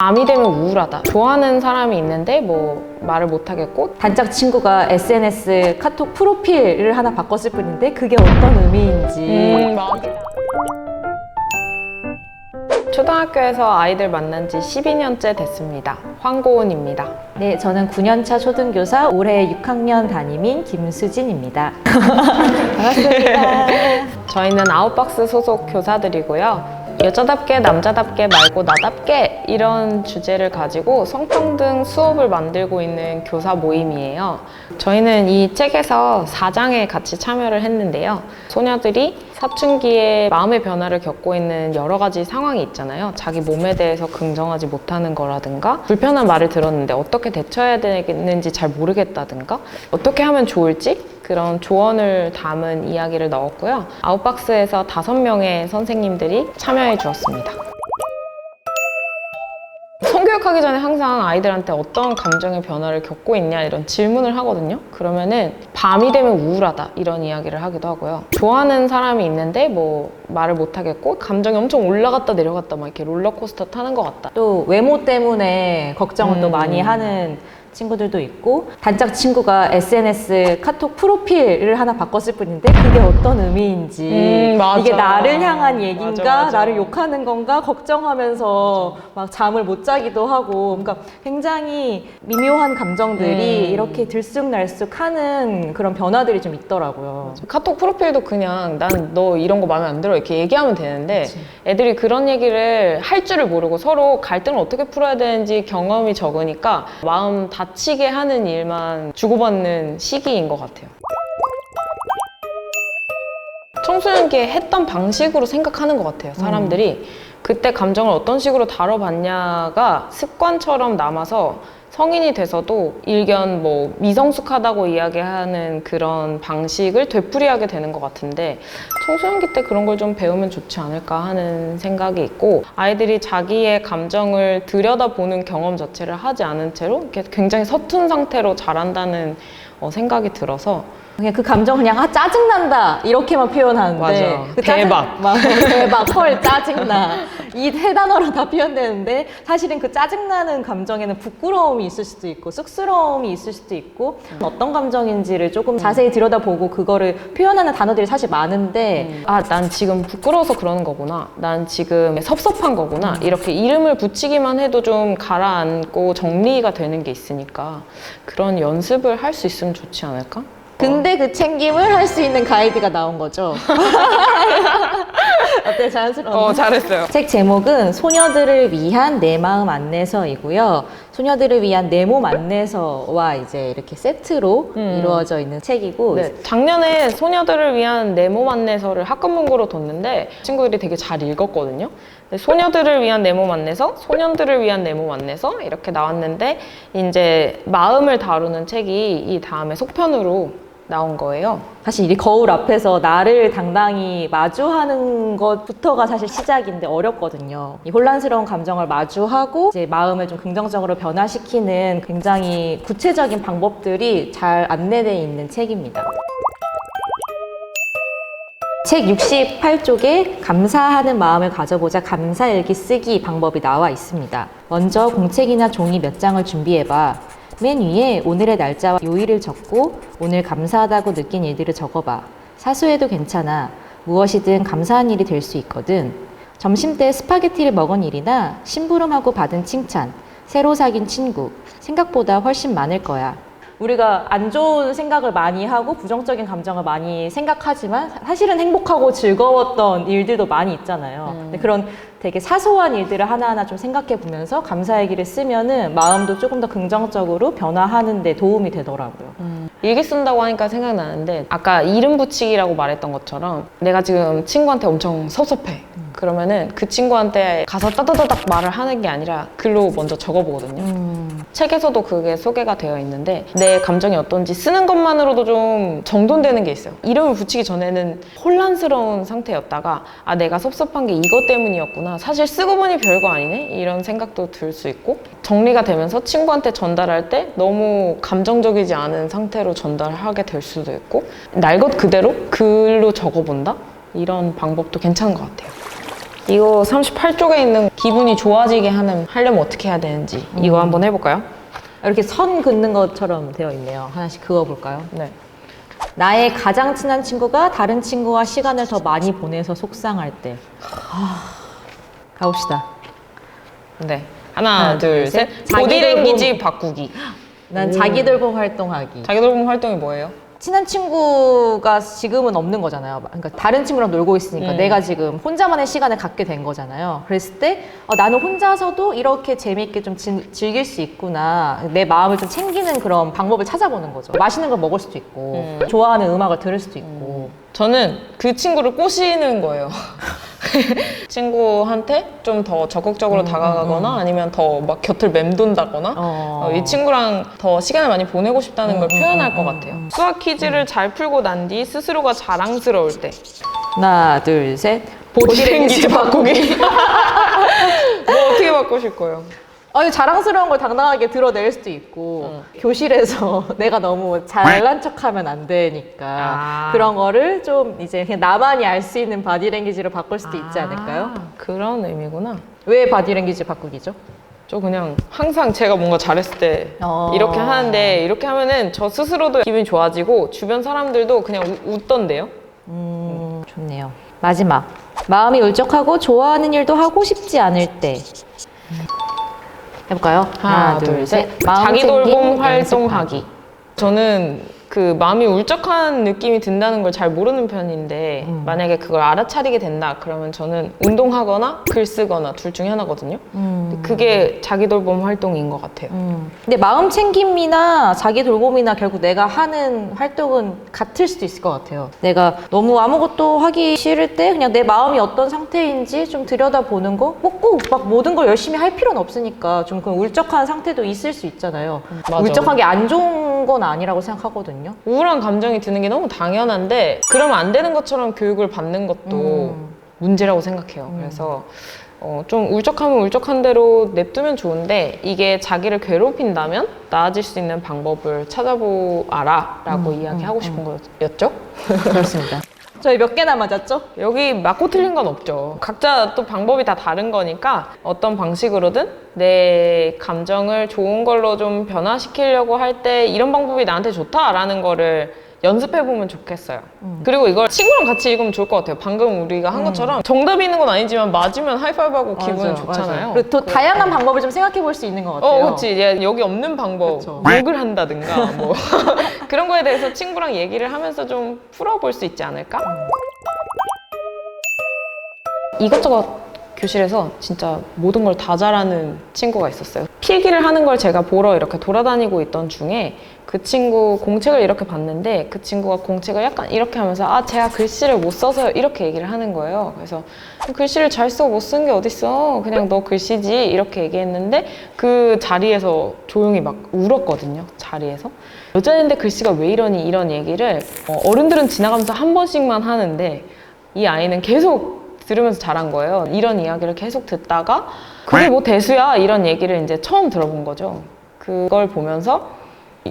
밤이 되면 우울하다. 좋아하는 사람이 있는데 뭐 말을 못 하겠고 단짝 친구가 SNS 카톡 프로필을 하나 바꿨을 뿐인데 그게 어떤 의미인지 초등학교에서 아이들 만난 지 12년째 됐습니다. 황고은입니다. 네, 저는 9년차 초등교사 올해 6학년 담임인 김수진입니다. 반갑습니다. 저희는 아웃박스 소속 교사들이고요. 여자답게 남자답게 말고 나답게 이런 주제를 가지고 성평등 수업을 만들고 있는 교사 모임이에요. 저희는 이 책에서 4장에 같이 참여를 했는데요. 소녀들이 사춘기에 마음의 변화를 겪고 있는 여러 가지 상황이 있잖아요. 자기 몸에 대해서 긍정하지 못하는 거라든가 불편한 말을 들었는데 어떻게 대처해야 되는지 잘 모르겠다든가 어떻게 하면 좋을지 그런 조언을 담은 이야기를 넣었고요. 아웃박스에서 다섯 명의 선생님들이 참여해 주었습니다. 성교육하기 전에 항상 아이들한테 어떤 감정의 변화를 겪고 있냐 이런 질문을 하거든요. 그러면은 밤이 되면 우울하다 이런 이야기를 하기도 하고요. 좋아하는 사람이 있는데 뭐 말을 못 하겠고 감정이 엄청 올라갔다 내려갔다 막 이렇게 롤러코스터 타는 것 같다. 또 외모 때문에 걱정을 또 음. 많이 하는 친구들도 있고 단짝 친구가 SNS 카톡 프로필을 하나 바꿨을 뿐인데 그게 어떤 의미인지 음, 맞아. 이게 나를 향한 얘기인가 맞아, 맞아. 나를 욕하는 건가 걱정하면서 막 잠을 못 자기도 하고 그러니까 굉장히 미묘한 감정들이 음. 이렇게 들쑥날쑥하는 그런 변화들이 좀 있더라고요. 카톡 프로필도 그냥 난 너 이런 거 마음에 안 들어 이렇게 얘기하면 되는데 그치. 애들이 그런 얘기를 할 줄을 모르고 서로 갈등을 어떻게 풀어야 되는지 경험이 적으니까 마음 다 치게 하는 일만 주고받는 시기인 것 같아요. 청소년기에 했던 방식으로 생각하는 것 같아요. 사람들이 그때 감정을 어떤 식으로 다뤄봤냐가 습관처럼 남아서 성인이 돼서도 일견 뭐 미성숙하다고 이야기하는 그런 방식을 되풀이하게 되는 것 같은데 청소년기 때 그런 걸 좀 배우면 좋지 않을까 하는 생각이 있고 아이들이 자기의 감정을 들여다보는 경험 자체를 하지 않은 채로 이렇게 굉장히 서툰 상태로 자란다는 어, 생각이 들어서 그냥 그 감정 그냥 아 짜증난다 이렇게만 표현하는데 맞아. 그 짜증- 대박. 막 대박 헐 짜증나 이 세 단어로 다 표현되는데 사실은 그 짜증나는 감정에는 부끄러움이 있을 수도 있고 쑥스러움이 있을 수도 있고 어떤 감정인지를 조금 자세히 들여다보고 그거를 표현하는 단어들이 사실 많은데 아, 난 지금 부끄러워서 그러는 거구나. 난 지금 섭섭한 거구나. 이렇게 이름을 붙이기만 해도 좀 가라앉고 정리가 되는 게 있으니까 그런 연습을 할 수 있으면 좋지 않을까? 근데 그 챙김을 할 수 있는 가이드가 나온 거죠. 어때 자연스러운? 어, 잘했어요. 책 제목은 소녀들을 위한 내 마음 안내서이고요. 소녀들을 위한 내 몸 안내서와 이제 이렇게 세트로 음. 이루어져 있는 책이고 네, 작년에 소녀들을 위한 내몸 안내서를 학급문고로 뒀는데 친구들이 되게 잘 읽었거든요. 근데 소녀들을 위한 내몸 안내서, 소년들을 위한 내몸 안내서 이렇게 나왔는데 이제 마음을 다루는 책이 이 다음에 속편으로 나온 거예요. 사실 이 거울 앞에서 나를 당당히 마주하는 것부터가 사실 시작인데 어렵거든요. 이 혼란스러운 감정을 마주하고 이제 마음을 좀 긍정적으로 변화시키는 굉장히 구체적인 방법들이 잘 안내되어 있는 책입니다. 책 68쪽에 감사하는 마음을 가져보자 감사일기 쓰기 방법이 나와 있습니다. 먼저 공책이나 종이 몇 장을 준비해봐. 맨 위에 오늘의 날짜와 요일을 적고 오늘 감사하다고 느낀 일들을 적어봐. 사소해도 괜찮아. 무엇이든 감사한 일이 될 수 있거든. 점심 때 스파게티를 먹은 일이나 심부름하고 받은 칭찬, 새로 사귄 친구, 생각보다 훨씬 많을 거야. 우리가 안 좋은 생각을 많이 하고 부정적인 감정을 많이 생각하지만 사실은 행복하고 즐거웠던 일들도 많이 있잖아요. 근데 그런 되게 사소한 일들을 하나하나 좀 생각해 보면서 감사일기를 쓰면은 마음도 조금 더 긍정적으로 변화하는 데 도움이 되더라고요. 일기 쓴다고 하니까 생각나는데 아까 이름 붙이기라고 말했던 것처럼 내가 지금 친구한테 엄청 섭섭해. 그러면은 그 친구한테 가서 따다다닥 말을 하는 게 아니라 글로 먼저 적어보거든요. 음. 책에서도 그게 소개가 되어 있는데 내 감정이 어떤지 쓰는 것만으로도 좀 정돈되는 게 있어요. 이름을 붙이기 전에는 혼란스러운 상태였다가 아 내가 섭섭한 게 이것 때문이었구나. 사실 쓰고 보니 별거 아니네. 이런 생각도 들 수 있고 정리가 되면서 친구한테 전달할 때 너무 감정적이지 않은 상태로 전달하게 될 수도 있고 날 것 그대로 글로 적어본다. 이런 방법도 괜찮은 것 같아요. 이거 38쪽에 있는 기분이 좋아지게 하는 하려면 어떻게 해야 되는지 이거 한번 해볼까요? 이렇게 선 긋는 것처럼 되어 있네요. 하나씩 그어볼까요? 네. 나의 가장 친한 친구가 다른 친구와 시간을 더 많이 보내서 속상할 때. 하... 가봅시다. 네. 하나, 하나, 둘, 둘, 셋. 셋. 자기 보디랭귀지 바꾸기. 난 자기 돌봄 활동하기. 자기 돌봄 활동이 뭐예요? 친한 친구가 지금은 없는 거잖아요. 그러니까 다른 친구랑 놀고 있으니까 음. 내가 지금 혼자만의 시간을 갖게 된 거잖아요. 그랬을 때 어, 나는 혼자서도 이렇게 재미있게 좀 진- 즐길 수 있구나. 내 마음을 좀 챙기는 그런 방법을 찾아보는 거죠. 맛있는 걸 먹을 수도 있고, 음. 좋아하는 음악을 들을 수도 있고. 저는 그 친구를 꼬시는 거예요. 친구한테 좀 더 적극적으로 다가가거나 아니면 더 막 곁을 맴돈다거나 어. 어, 이 친구랑 더 시간을 많이 보내고 싶다는 걸 음, 표현할 음, 것 음, 같아요. 수학 퀴즈를 잘 풀고 난 뒤 스스로가 자랑스러울 때. 하나, 둘, 셋. 보디랭귀지 바꾸기. 뭐 어떻게 바꾸실 거예요? 아니 자랑스러운 걸 당당하게 드러낼 수도 있고 교실에서 내가 너무 잘난 척하면 안 되니까 아. 그런 거를 좀 이제 그냥 나만이 알 수 있는 바디랭귀지로 바꿀 수도 있지 않을까요? 아, 그런 의미구나. 왜 바디랭귀지 바꾸기죠? 저 그냥 항상 제가 뭔가 잘했을 때 어. 이렇게 하는데 이렇게 하면은 저 스스로도 기분이 좋아지고 주변 사람들도 그냥 우- 웃던데요. 음, 좋네요. 마지막. 마음이 울적하고 좋아하는 일도 하고 싶지 않을 때. 해볼까요? 하나, 둘, 셋. 마음 자기 챙김 돌봄 활동하기. 저는 그 마음이 울적한 느낌이 든다는 걸 잘 모르는 편인데 음. 만약에 그걸 알아차리게 된다 그러면 저는 운동하거나 글 쓰거나 둘 중에 하나거든요. 음. 그게 자기 돌봄 활동인 것 같아요. 음. 근데 마음 챙김이나 자기 돌봄이나 결국 내가 하는 활동은 같을 수도 있을 것 같아요. 내가 너무 아무것도 하기 싫을 때 그냥 내 마음이 어떤 상태인지 좀 들여다보는 거? 뭐꼭막 모든 걸 열심히 할 필요는 없으니까 좀 그 울적한 상태도 있을 수 있잖아요. 맞아. 울적한 게 안 좋은 건 아니라고 생각하거든요. 우울한 감정이 드는 게 너무 당연한데 그러면 안 되는 것처럼 교육을 받는 것도 음. 문제라고 생각해요. 그래서 어, 좀 울적하면 울적한 대로 냅두면 좋은데 이게 자기를 괴롭힌다면 나아질 수 있는 방법을 찾아보아라 라고 이야기하고 싶은 거였죠. 그렇습니다. 저희 몇 개나 맞았죠? 여기 맞고 틀린 건 없죠. 각자 또 방법이 다 다른 거니까 어떤 방식으로든 내 감정을 좋은 걸로 좀 변화시키려고 할 때 이런 방법이 나한테 좋다라는 거를 연습해 보면 좋겠어요. 그리고 이걸 친구랑 같이 읽으면 좋을 것 같아요. 방금 우리가 한 것처럼 정답이 있는 건 아니지만 맞으면 하이파이브하고 기분은 좋잖아요. 그리고 또 다양한 방법을 좀 생각해 볼 수 있는 것 같아요. 어, 그렇지. 얘 여기 없는 방법, 그쵸. 욕을 한다든가, 뭐. 그런 거에 대해서 친구랑 얘기를 하면서 좀 풀어볼 수 있지 않을까? 이것저것 교실에서 진짜 모든 걸 다 잘하는 친구가 있었어요. 필기를 하는 걸 제가 보러 이렇게 돌아다니고 있던 중에 그 친구 공책을 이렇게 봤는데 그 친구가 공책을 약간 이렇게 하면서 아 제가 글씨를 못 써서요 이렇게 얘기를 하는 거예요. 그래서 글씨를 잘써못쓴게 어딨어 그냥 너 글씨지 이렇게 얘기했는데 그 자리에서 조용히 막 울었거든요. 자리에서 여자인데 글씨가 왜 이러니 이런 얘기를 어, 어른들은 지나가면서 한 번씩만 하는데 이 아이는 계속 들으면서 자란 거예요. 이런 이야기를 계속 듣다가 그게 뭐 대수야 이런 얘기를 이제 처음 들어본 거죠. 그걸 보면서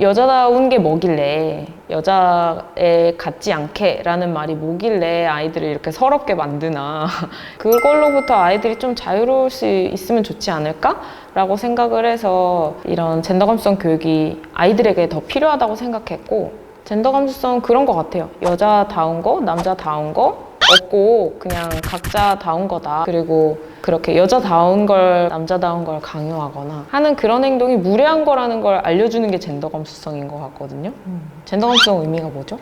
여자다운 게 뭐길래 여자애 같지 않게 라는 말이 뭐길래 아이들을 이렇게 서럽게 만드나 그걸로부터 아이들이 좀 자유로울 수 있으면 좋지 않을까? 라고 생각을 해서 이런 젠더 감수성 교육이 아이들에게 더 필요하다고 생각했고 젠더 감수성 그런 것 같아요 여자다운 거 남자다운 거 없고 그냥 각자 다운 거다. 그리고 그렇게 여자다운 걸 남자다운 걸 강요하거나 하는 그런 행동이 무례한 거라는 걸 알려주는 게 젠더 감수성인 것 같거든요. 젠더 감수성 의미가 뭐죠?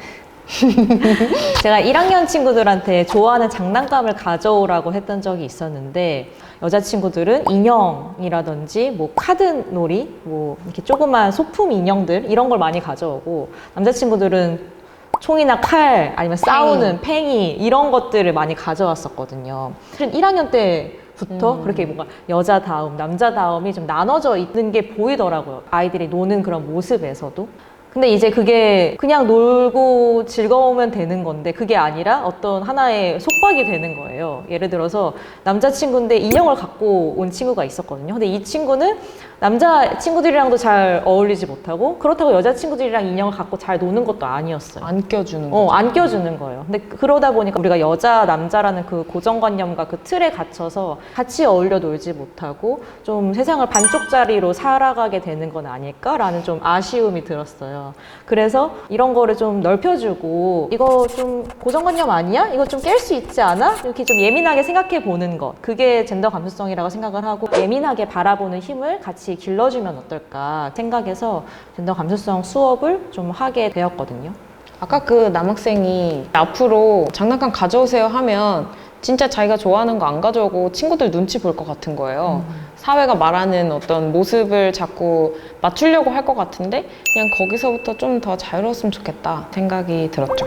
제가 1학년 친구들한테 좋아하는 장난감을 가져오라고 했던 적이 있었는데 여자친구들은 인형이라든지 뭐 카드 놀이, 뭐 이렇게 조그만 소품 인형들 이런 걸 많이 가져오고 남자친구들은 총이나 칼 아니면 싸우는 팽이 이런 것들을 많이 가져왔었거든요. 실은 1학년 때부터 그렇게 뭔가 여자다움, 남자다움이 좀 나눠져 있는 게 보이더라고요. 아이들이 노는 그런 모습에서도. 근데 이제 그게 그냥 놀고 즐거우면 되는 건데 그게 아니라 어떤 하나의 속박이 되는 거예요. 예를 들어서 남자친구인데 인형을 갖고 온 친구가 있었거든요. 근데 이 친구는 남자 친구들이랑도 잘 어울리지 못하고 그렇다고 여자 친구들이랑 인형을 갖고 잘 노는 것도 아니었어요. 안 껴주는 거. 어, 안 껴주는 거예요. 근데 그러다 보니까 우리가 여자, 남자라는 그 고정관념과 그 틀에 갇혀서 같이 어울려 놀지 못하고 좀 세상을 반쪽짜리로 살아가게 되는 건 아닐까라는 좀 아쉬움이 들었어요. 그래서 이런 거를 좀 넓혀주고 이거 좀 고정관념 아니야? 이거 좀 깰 수 있지 않아? 이렇게 좀 예민하게 생각해 보는 것. 그게 젠더 감수성이라고 생각을 하고 예민하게 바라보는 힘을 같이 길러주면 어떨까 생각해서 젠더 감수성 수업을 좀 하게 되었거든요. 아까 그 남학생이 앞으로 장난감 가져오세요 하면 진짜 자기가 좋아하는 거 안 가져오고 친구들 눈치 볼 것 같은 거예요. 사회가 말하는 어떤 모습을 자꾸 맞추려고 할 것 같은데 그냥 거기서부터 좀 더 자유로웠으면 좋겠다 생각이 들었죠.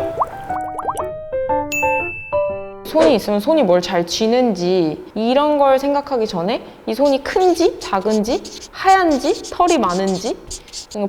손이 있으면 손이 뭘 잘 쥐는지 이런 걸 생각하기 전에 이 손이 큰지 작은지 하얀지 털이 많은지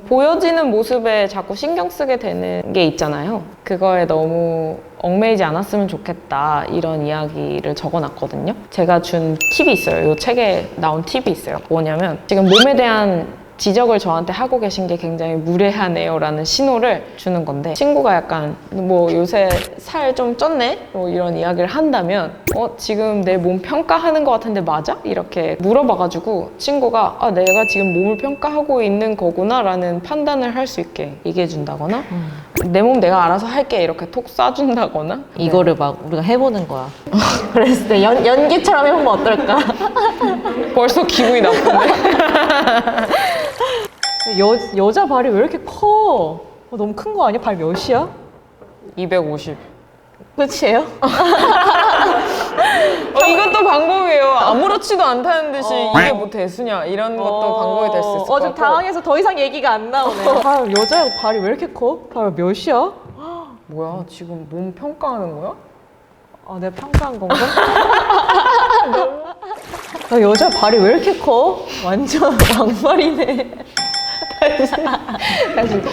보여지는 모습에 자꾸 신경 쓰게 되는 게 있잖아요. 그거에 너무 얽매이지 않았으면 좋겠다 이런 이야기를 적어놨거든요. 제가 준 팁이 있어요. 이 책에 나온 팁이 있어요. 뭐냐면 지금 몸에 대한 지적을 저한테 하고 계신 게 굉장히 무례하네요 라는 신호를 주는 건데 친구가 약간 뭐 요새 살 좀 쪘네? 뭐 이런 이야기를 한다면 어 지금 내 몸 평가하는 것 같은데 맞아? 이렇게 물어봐가지고 친구가 아 내가 지금 몸을 평가하고 있는 거구나 라는 판단을 할 수 있게 얘기해 준다거나 내몸 내가 알아서 할게 이렇게 톡 쏴준다거나 이거를 막 우리가 해보는 거야. 그랬을 때 연, 연기처럼 해보면 어떨까? 벌써 기분이 나쁜데 여, 여자 발이 왜 이렇게 커? 어, 너무 큰 거 아니야? 발 몇이야? 250 끝이에요? 어, 이것도 방법이에요. 아무렇지도 않다는 듯이 이게 뭐 대수냐 이런 것도 방법이 될 수 있을 것 어, 좀 같고 당황해서 더 이상 얘기가 안 나오네. 발, 여자 발이 왜 이렇게 커? 발 몇이야? 뭐야 지금 몸 평가하는 거야? 아, 내가 평가한 건가? 나 여자 발이 왜 이렇게 커? 완전 왕발이네.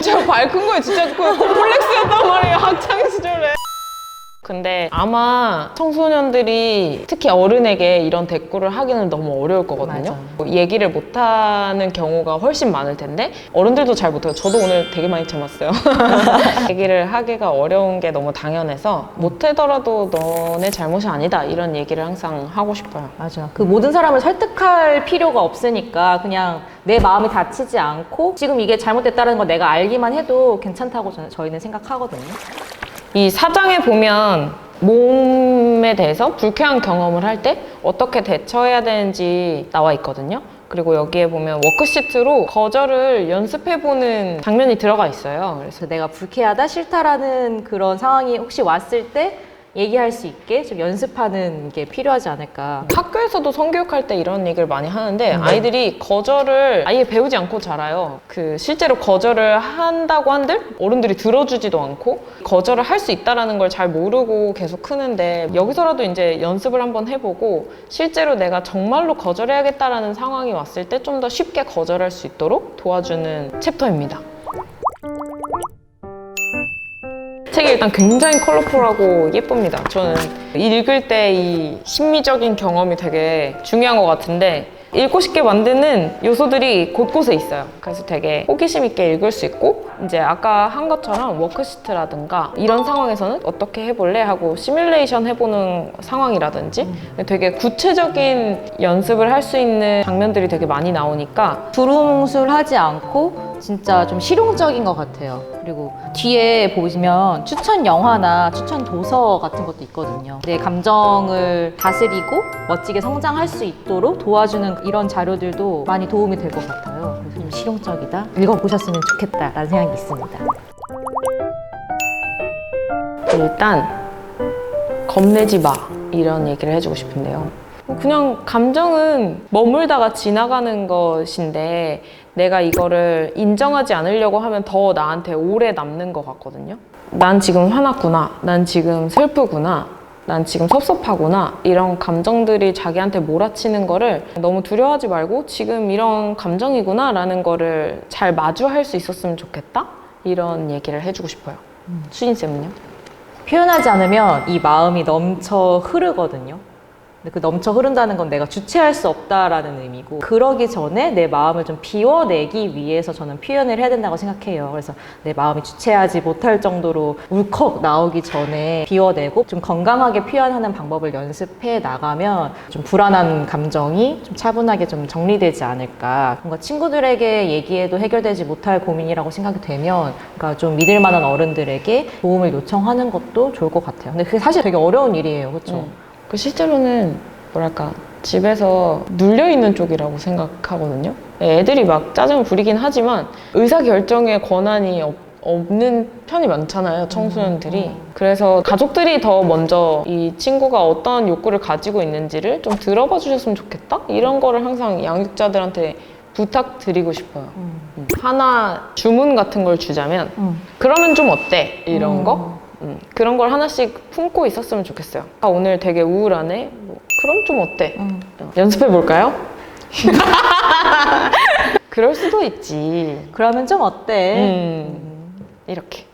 제가 밝은 거에 진짜 그 콤플렉스였단 말이에요 학창 시절에. 근데 아마 청소년들이 특히 어른에게 이런 대꾸를 하기는 너무 어려울 거거든요. 맞아. 뭐 얘기를 못하는 경우가 훨씬 많을 텐데 어른들도 잘 못해요. 저도 오늘 되게 많이 참았어요. 얘기를 하기가 어려운 게 너무 당연해서 못하더라도 너네 잘못이 아니다 이런 얘기를 항상 하고 싶어요. 맞아. 그 모든 사람을 설득할 필요가 없으니까 그냥 내 마음이 다치지 않고 지금 이게 잘못됐다는 걸 내가 알기만 해도 괜찮다고 저- 저희는 생각하거든요. 이 사장에 보면 몸에 대해서 불쾌한 경험을 할 때 어떻게 대처해야 되는지 나와 있거든요. 그리고 여기에 보면 워크시트로 거절을 연습해보는 장면이 들어가 있어요. 그래서 내가 불쾌하다, 싫다라는 그런 상황이 혹시 왔을 때 얘기할 수 있게 좀 연습하는 게 필요하지 않을까. 학교에서도 성교육할 때 이런 얘기를 많이 하는데 아이들이 거절을 아예 배우지 않고 자라요. 그 실제로 거절을 한다고 한들 어른들이 들어주지도 않고 거절을 할 수 있다라는 걸 잘 모르고 계속 크는데 여기서라도 이제 연습을 한번 해보고 실제로 내가 정말로 거절해야겠다라는 상황이 왔을 때 좀 더 쉽게 거절할 수 있도록 도와주는 챕터입니다. 책이 일단 굉장히 컬러풀하고 예쁩니다. 저는 읽을 때 이 심미적인 경험이 되게 중요한 것 같은데 읽고 싶게 만드는 요소들이 곳곳에 있어요. 그래서 되게 호기심 있게 읽을 수 있고 이제 아까 한 것처럼 워크시트라든가 이런 상황에서는 어떻게 해볼래 하고 시뮬레이션 해보는 상황이라든지 되게 구체적인 연습을 할 수 있는 장면들이 되게 많이 나오니까 두루뭉술하지 않고 진짜 좀 실용적인 것 같아요. 그리고 뒤에 보시면 추천 영화나 추천 도서 같은 것도 있거든요. 내 감정을 다스리고 멋지게 성장할 수 있도록 도와주는 이런 자료들도 많이 도움이 될 것 같아요. 그래서 좀 실용적이다. 읽어보셨으면 좋겠다라는 생각이 있습니다. 일단 겁내지 마 이런 얘기를 해주고 싶은데요. 그냥 감정은 머물다가 지나가는 것인데 내가 이거를 인정하지 않으려고 하면 더 나한테 오래 남는 것 같거든요. 난 지금 화났구나. 난 지금 슬프구나. 난 지금 섭섭하구나. 이런 감정들이 자기한테 몰아치는 거를 너무 두려워하지 말고 지금 이런 감정이구나 라는 거를 잘 마주할 수 있었으면 좋겠다. 이런 얘기를 해주고 싶어요. 수진쌤은요? 표현하지 않으면 이 마음이 넘쳐 흐르거든요. 근데 그 넘쳐 흐른다는 건 내가 주체할 수 없다라는 의미고 그러기 전에 내 마음을 좀 비워내기 위해서 저는 표현을 해야 된다고 생각해요. 그래서 내 마음이 주체하지 못할 정도로 울컥 나오기 전에 비워내고 좀 건강하게 표현하는 방법을 연습해 나가면 좀 불안한 감정이 좀 차분하게 좀 정리되지 않을까. 뭔가 친구들에게 얘기해도 해결되지 못할 고민이라고 생각이 되면 그러니까 좀 믿을 만한 어른들에게 도움을 요청하는 것도 좋을 것 같아요. 근데 그게 사실 되게 어려운 일이에요. 그렇죠? 그 실제로는 뭐랄까 집에서 눌려 있는 쪽이라고 생각하거든요. 애들이 막 짜증을 부리긴 하지만 의사 결정의 권한이 없, 없는 편이 많잖아요, 청소년들이. 그래서 가족들이 더 먼저 이 친구가 어떤 욕구를 가지고 있는지를 좀 들어봐 주셨으면 좋겠다? 이런 거를 항상 양육자들한테 부탁드리고 싶어요. 음. 하나 주문 같은 걸 주자면 음. 그러면 좀 어때? 이런 거? 음, 그런 걸 하나씩 품고 있었으면 좋겠어요. 아, 오늘 되게 우울하네? 뭐, 그럼 좀 어때? 음. 연습해 볼까요? 그럴 수도 있지. 그러면 좀 어때? 음, 이렇게.